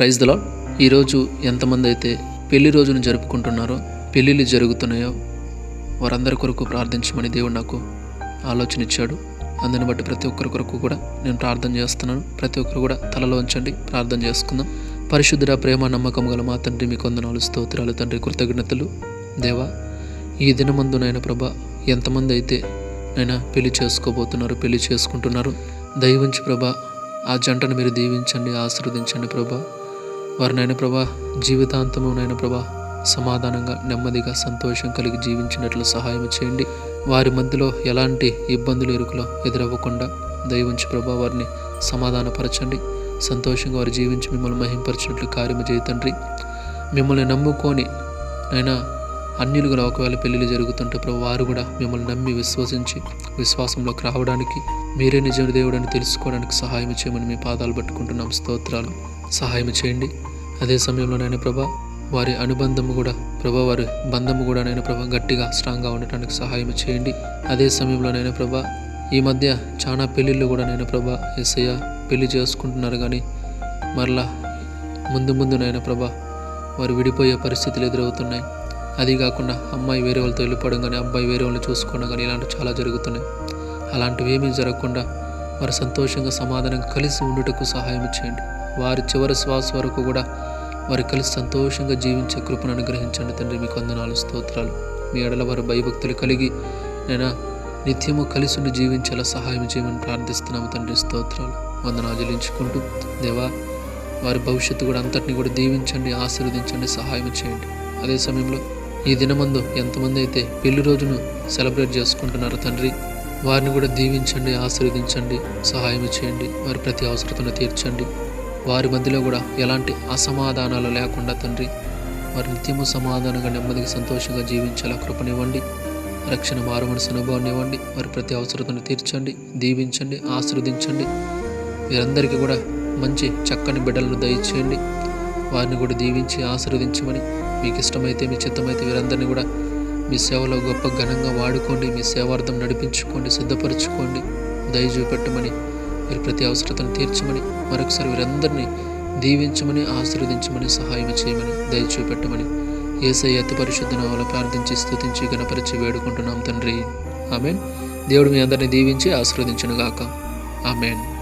Praise దలా ఈరోజు ఎంతమంది అయితే పెళ్ళి రోజును జరుపుకుంటున్నారో పెళ్ళిళ్ళు జరుగుతున్నాయో వారందరి కొరకు ప్రార్థించమని దేవుడు నాకు ఆలోచన ఇచ్చాడు. అందుని బట్టి ప్రతి ఒక్కరి కొరకు కూడా నేను ప్రార్థన చేస్తున్నాను. ప్రతి ఒక్కరు కూడా తలలో ఉంచండి ప్రార్థన చేసుకుందాం. పరిశుద్ధుడ ప్రేమ నమ్మకం గల మా తండ్రి మీ కొందనాలు స్తోత్రాలు తండ్రి కృతజ్ఞతలు. దేవా ఈ దినమందు నాయన ప్రభ ఎంతమంది అయితే నైనా పెళ్ళి చేసుకోబోతున్నారు పెళ్ళి చేసుకుంటున్నారు దైవించి ప్రభ ఆ జంటను మీరు దీవించండి ఆశీర్వదించండి ప్రభా. వారినైనా ప్రభా జీవితాంతము నైనా ప్రభా సమాధానంగా నెమ్మదిగా సంతోషం కలిగి జీవించినట్లు సహాయం చేయండి. వారి మధ్యలో ఎలాంటి ఇబ్బందులు ఇరుకులో ఎదురవ్వకుండా దయవుంచి ప్రభా వారిని సమాధానపరచండి. సంతోషంగా వారు జీవించి మిమ్మల్ని మహింపరిచినట్లు కార్యము చేయతండ్రి మిమ్మల్ని నమ్ముకొని అయినా అన్యులు కూడా ఒకవేళ పెళ్ళిళ్ళు జరుగుతుంటే ప్రభు వారు కూడా మిమ్మల్ని నమ్మి విశ్వసించి విశ్వాసంలోకి రావడానికి మీరే నిజమైన దేవుడని తెలుసుకోవడానికి సహాయం చేయమని మీ పాదాలు పట్టుకుంటున్నాం. స్తోత్రాలు. సహాయం చేయండి. అదే సమయంలో నేను ప్రభా వారి అనుబంధము కూడా ప్రభా వారి బంధము కూడా నేను ప్రభా గట్టిగా స్ట్రాంగ్గా ఉండటానికి సహాయం చేయండి. అదే సమయంలో నేను ప్రభా ఈ మధ్య చాలా పెళ్ళిళ్ళు కూడా నేను ప్రభా ఎస్ఐ పెళ్ళి చేసుకుంటున్నారు కానీ మరలా ముందు ముందు నేను ప్రభా వారు విడిపోయే పరిస్థితులు ఎదురవుతున్నాయి. అది కాకుండా అమ్మాయి వేరే వాళ్ళతో వెళ్ళిపోవడం కానీ అబ్బాయి వేరే వాళ్ళని చూసుకోవడం కానీ ఇలాంటివి చాలా జరుగుతున్నాయి. అలాంటివి ఏమీ జరగకుండా వారు సంతోషంగా సమాధానంగా కలిసి ఉండుటకు సహాయం చేయండి. వారి చివరి శ్వాస వరకు కూడా వారు కలిసి సంతోషంగా జీవించే కృపను అనుగ్రహించండి తండ్రి. మీకు అందనాలు స్తోత్రాలు. మీ ఎడల వారు భయభక్తులు కలిగి నేను నిత్యము కలిసి ఉండి జీవించేలా సహాయం చేయమని ప్రార్థిస్తున్నాము తండ్రి. స్తోత్రాలు. వందనాలు చెల్లించుకుంటూ దేవా వారి భవిష్యత్తు కూడా అంతటిని కూడా దీవించండి ఆశీర్వదించండి సహాయం చేయండి. అదే సమయంలో ఈ దినమందు ఎంతమంది అయితే పెళ్ళి రోజును సెలబ్రేట్ చేసుకుంటున్నారో తండ్రి వారిని కూడా దీవించండి ఆశీర్వదించండి సహాయం చేయండి. వారి ప్రతి అవసరతను తీర్చండి. వారి మధ్యలో కూడా ఎలాంటి అసమాధానాలు లేకుండా తండ్రి వారి నిత్యము సమాధానంగా నెమ్మదిగా సంతోషంగా జీవించేలా కృపనివ్వండి. రక్షణ మారు అనుభవాన్ని ఇవ్వండి. వారి ప్రతి అవసరతను తీర్చండి. దీవించండి. ఆశీర్వదించండి. వీరందరికీ కూడా మంచి చక్కని బిడ్డలను దయచేయండి. వారిని కూడా దీవించి ఆశీర్వదించమని మీకు ఇష్టమైతే మీ చిత్తమైతే వీరందరినీ కూడా మీ సేవలో గొప్ప ఘనంగా వాడుకోండి. మీ సేవార్థం నడిపించుకోండి. సిద్ధపరచుకోండి. దయ చూపెట్టమని మీరు ప్రతి అవసరతను తీర్చమని మరొకసారి వీరందరినీ దీవించమని ఆశీర్వదించమని సహాయం చేయమని దయచూపెట్టమని ఏసై అతి పరిశుద్ధ ప్రార్థించి స్థుతించి గణపరిచి వేడుకుంటున్నాం తండ్రి. ఆమెన్. దేవుడు మీ అందరినీ దీవించి ఆశీర్వదించను గాక ఆమెన్.